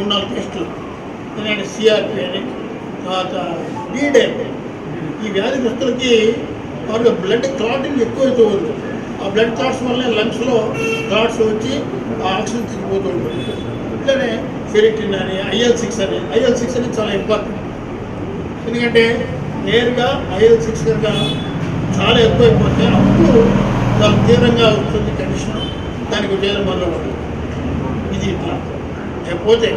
మూడు నాలుగు టెస్టులు. ఎందుకంటే సిఆర్పి అని తర్వాత డీడే ఈ వ్యాధిగ్రస్తులకి వాళ్ళ బ్లడ్ క్లాటింగ్ ఎక్కువైతూ ఉంటుంది ఆ బ్లడ్ క్లాట్స్ వల్ల లంగ్స్లో క్లాట్స్ వచ్చి ఆ ఆక్సిజన్ తిరిగిపోతూ ఉంటుంది. ఇట్లనే ఫెరిటిన్ అని ఐఎల్ సిక్స్ అని. ఐఎల్ సిక్స్ అనేది చాలా ఇంపార్టెంట్ ఎందుకంటే నేరుగా ఐఎల్ సిక్స్ కనుక చాలా ఎక్కువైపోతే అప్పుడు చాలా తీవ్రంగా వస్తుంది కండిషన్ దానికి ఉద్యోగం మొదలు ఇది ఇట్లా లేకపోతే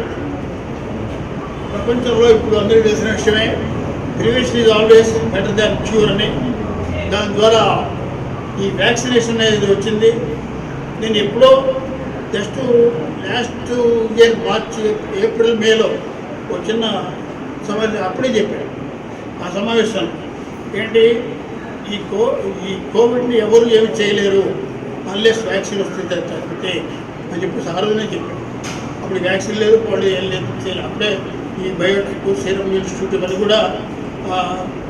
ప్రపంచంలో ఇప్పుడు అందరికీ తెలిసిన విషయమే prevention is always better than cure అని. దాని ద్వారా ఈ వ్యాక్సినేషన్ అనేది వచ్చింది. నేను ఎప్పుడో just last year March April మేలో ఒక చిన్న సమావేశం అప్పుడే చెప్పాను. ఆ సమావేశం ఏంటి? ఈ కో ఈ కోవిడ్ని ఎవరు ఏమి చేయలేరు అన్లెస్ వ్యాక్సిన్ వస్తుంది తప్పితే అని చెప్పి ఆ రోజునే చెప్పాను. అప్పుడు వ్యాక్సిన్ లేదు వాళ్ళు ఏం లేదు చేయలేదు అప్పుడే ఈ బయోటిక్ సీరం ఇన్స్టిట్యూట్ ఇవన్నీ కూడా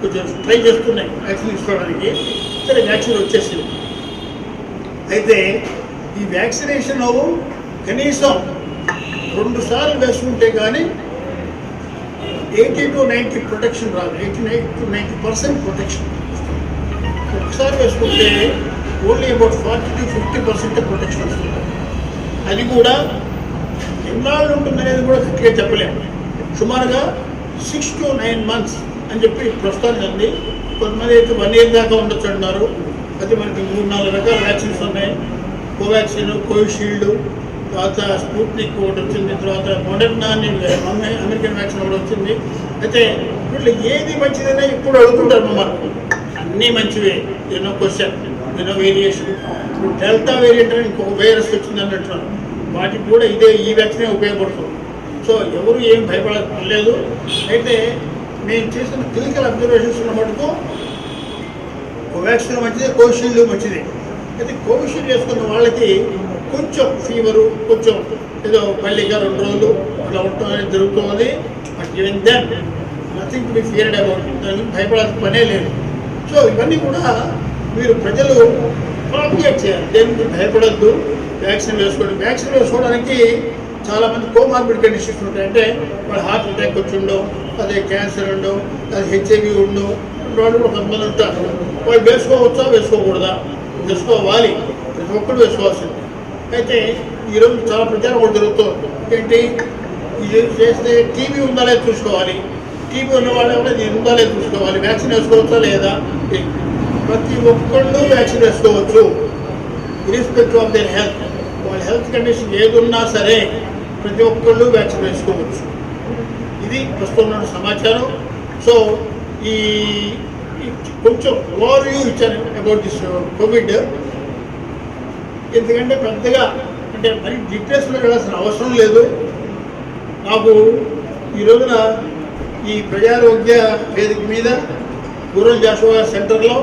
కొంచెం ట్రై చేస్తున్నాయి వ్యాక్సిన్ తీసుకోవడానికి. సరే వ్యాక్సిన్ వచ్చేసింది. అయితే ఈ వ్యాక్సినేషన్ కనీసం రెండు సార్లు వేసుకుంటే కానీ ఎయిటీ టు నైంటీ ప్రొటెక్షన్ రాదు. Eighty nine to ninety percent protection. ఒకసారి వేసుకుంటే only about forty to fifty percent protection వస్తుంది. అది కూడా ఎన్నాళ్ళు ఉంటుందనేది కూడా గట్టిగా చెప్పలేము సుమారుగా సిక్స్ టు నైన్ మంత్స్ అని చెప్పి ప్రస్తుతానికి ఉంది కొంతమంది అయితే వన్ ఇయర్ దాకా ఉండొచ్చు అంటున్నారు. అయితే మనకి మూడు నాలుగు రకాల వ్యాక్సిన్స్ ఉన్నాయి. కోవాక్సిన్ కోవిషీల్డ్ తర్వాత స్పూట్నిక్ ఒకటి వచ్చింది తర్వాత మోడర్నా అని అమెరికన్ వ్యాక్సిన్ ఒకటి వచ్చింది. అయితే వీళ్ళు ఏది మంచిదైనా ఇప్పుడు అడుగుతుంటారు మమ్మల్ని అన్నీ మంచివే. ఎన్నో క్వశ్చన్ ఎన్నో వేరియేషన్ ఇప్పుడు డెల్టా వేరియంట్ అని ఇంకొక వైరస్ వచ్చింది అన్నట్టున్నారు వాటికి కూడా ఇదే ఈ వ్యాక్సినే ఉపయోగపడుతుంది. సో ఎవరు ఏం భయపడలేదు అయితే నేను చేసిన క్లినికల్ అబ్జర్వేషన్స్ ఉన్న మటుకు కోవాక్సిన్ మంచిదే కోవిషీల్డ్ మంచిదే. అయితే కోవిషీల్డ్ వేసుకున్న వాళ్ళకి కొంచెం ఫీవరు కొంచెం ఏదో మళ్ళీగా రెండు రోజులు అట్లా ఉండటం అనేది జరుగుతుంది. But even then nothing to be feared about దాని భయపడాల్సిన పనే లేదు. సో ఇవన్నీ కూడా మీరు ప్రజలు ప్రాపిగేట్ చేయాలి. దేని భయపడద్దు. వ్యాక్సిన్ వేసుకోండి వ్యాక్సిన్ వేసుకోవడానికి చాలామంది కోమార్బిడ్ కండిషన్స్ ఉంటాయి అంటే వాళ్ళు హార్ట్ అటాక్ వచ్చి ఉండవు అదే క్యాన్సర్ ఉండవు అది హెచ్ఐవి ఉండవు వాళ్ళు కూడా కొంతమంది ఉంటారు. వాళ్ళు వేసుకోవచ్చా వేసుకోకూడదా? వేసుకోవాలి. ప్రతి ఒక్కరు వేసుకోవాల్సింది. అయితే ఈరోజు చాలా ప్రచారం కూడా జరుగుతుంది. ఏంటి? ఇది చేస్తే టీబీ ఉందా లేదా చూసుకోవాలి. టీబీ ఉన్న వాళ్ళు కూడా ఇది ఉందా లేదా చూసుకోవాలి. వ్యాక్సిన్ వేసుకోవచ్చా లేదా? ప్రతి ఒక్కళ్ళు వ్యాక్సిన్ వేసుకోవచ్చు. ఇరిస్పెక్టివ్ ఆఫ్ దర్ హెల్త్ వాళ్ళ హెల్త్ కండిషన్ ఏది ఉన్నా సరే ప్రతి ఒక్కళ్ళు వ్యాక్సిన్ వేసుకోవచ్చు. ఇది ప్రస్తుతం ఉన్న సమాచారం. సో ఈ కొంచెం ఓవర్ వ్యూ ఇచ్చాను అబౌట్ దిస్ కోవిడ్ ఎందుకంటే పెద్దగా అంటే మరి డీటెయిల్స్లో వెళ్ళాల్సిన అవసరం లేదు. నాకు ఈ రోజున ఈ ప్రజారోగ్య వేదిక మీద గుర్రం జాషువా సెంటర్లో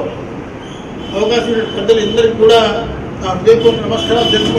అవకాశం పెద్దలు అందరికీ కూడా आप देखो नमस्कार दिल्ली